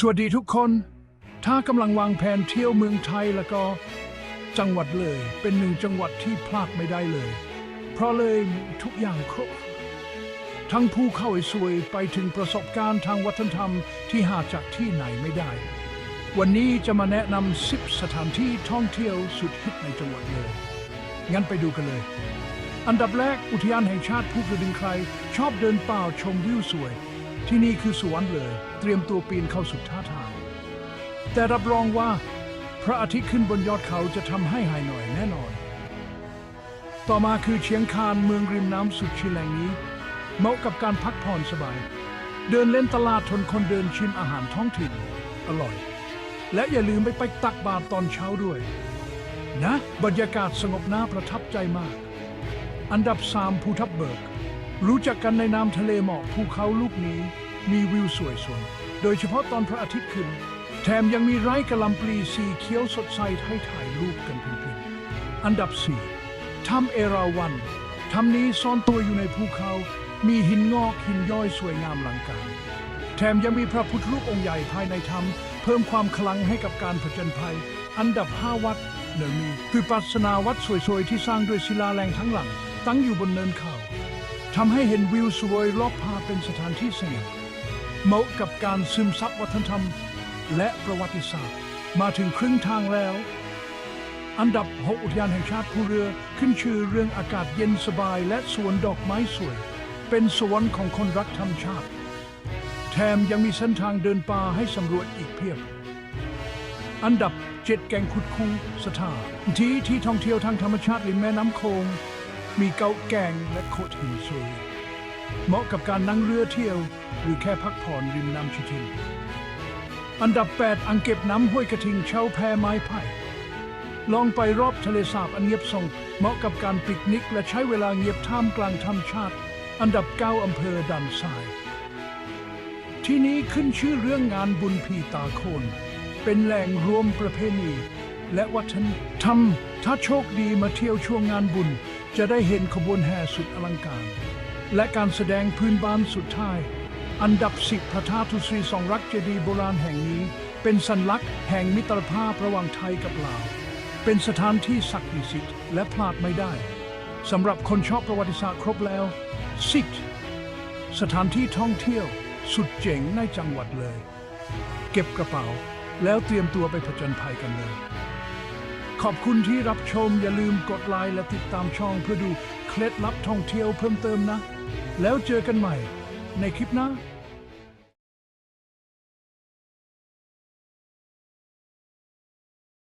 สวัสดีทุกคน ถ้ากำลังวางแผนเที่ยวเมืองไทยแล้วก็ จังหวัดเลยเป็นหนึ่งจังหวัดที่พลาดไม่ได้เลย เพราะเลยมีทุกอย่างครบ ทั้งผู้เข้าสวยไปถึงประสบการณ์ทางวัฒนธรรมที่หาจากที่ไหนไม่ได้ วันนี้จะมาแนะนำ10 สถานที่ท่องเที่ยวสุดฮิตในจังหวัดเลย งั้นไปดูกันเลย อันดับแรกอุทยานแห่งชาติภูกระดึงใคร ชอบเดินป่าชมวิวสวย ที่นี่คือสวนเลย เตรียมตัวปีนเข้าสุดท่าทาง แต่รับรองว่า พระอาทิตย์ขึ้นบนยอดเขาจะทำให้หายหน่อยแน่นอน ต่อมาคือเชียงคานเมืองริมน้ำสุดชิลแห่งนี้ เหมาะกับการพักผ่อนสบาย เดินเล่นตลาดทนคนเดินชิมอาหารท้องถิ่น อร่อย และอย่าลืมไปไปตักบาตรตอนเช้าด้วย นะ บรรยากาศสงบน่าประทับใจมาก อันดับสามภูทับเบิก รู้จักกันในนามทะเลหมอกภูเขาลูกนี้ มีวิวสวยสวยโดยเฉพาะตอนพระอาทิตย์ขึ้น แถมยังมีไร่กระลำปลีสีเขียวสดใสให้ถ่ายรูปกันเพลินๆอันดับสี่ถ้ำเอราวัณถ้ำนี้ซ่อนตัวอยู่ในภูเขา มีหินงอกหินย้อยสวยงามหลังการแถมยังมีพระพุทธรูปองค์ใหญ่ภายในถ้ำเพิ่มความคลังให้กับการผจญภัย อันดับ 5 วัดเนินมีคือปัสนาวัดสวยๆที่สร้างด้วยศิลาแรงทั้งหลัง ตั้งอยู่บนเนินเขา ทำให้เห็นวิวสวยรอบพาเป็นสถานที่สงบเหมาะกับการซึมซับวัฒนธรรม และประวัติศาสตร์ มาถึงครึ่งทางแล้ว อันดับ6อุทยานแห่งชาติภูเรือขึ้นชื่อเรื่องอากาศเย็นสบายและสวนดอกไม้สวย เป็นสวนของคนรักธรรมชาติ แถมยังมีเส้นทางเดินป่าให้สำรวจอีกเพียบ อันดับเจ็ดแก่งคุดคูสถานที่ที่ท่องเที่ยวทางธรรมชาติริมแม่น้ำโขง มีเกาะแกงและโขดหินสวยเหมาะกับการนั่งเรือเที่ยว หรือแค่พักผ่อนริมน้ำชิทิน อันดับ 8 อังเก็บน้ำห้วยกระทิงเช่าแพไม้ไผ่ลองไปรอบทะเลสาบอันเงียบสงบเหมาะกับการปิกนิก และใช้เวลาเงียบท่ามกลางธรรมชาติ อันดับ 9อำเภอดันทราย ที่นี้ขึ้นชื่อเรื่องงานบุญพีตาโคน เป็นแหล่งรวมประเพณี และวัฒนธรรมถ้าโชคดีมาเที่ยวช่วงงานบุญ จะได้เห็นขบวนแห่สุดอลังการ และการแสดงพื้นบ้านสุดท้าย อันดับสิบพระธาตุศรีสองรักเจดีย์โบราณแห่งนี้ เป็นสัญลักษณ์แห่งมิตรภาพระหว่างไทยกับลาว เป็นสถานที่ศักดิ์สิทธิ์และพลาดไม่ได้สำหรับคนชอบประวัติศาสตร์ครบแล้วสิทธิ์สถานที่ท่องเที่ยวสุดเจ๋งในจังหวัดเลย เก็บกระเป๋าแล้วเตรียมตัวไปผจญภัยกันเลย อบคุณที่รับชมอย่าลืมกดไลค์และติดตามช่องเพื่อดูเคล็ดลับท่องเที่ยวเพิ่มเติมนะ แล้วเจอกันใหม่ในคลิปหน้า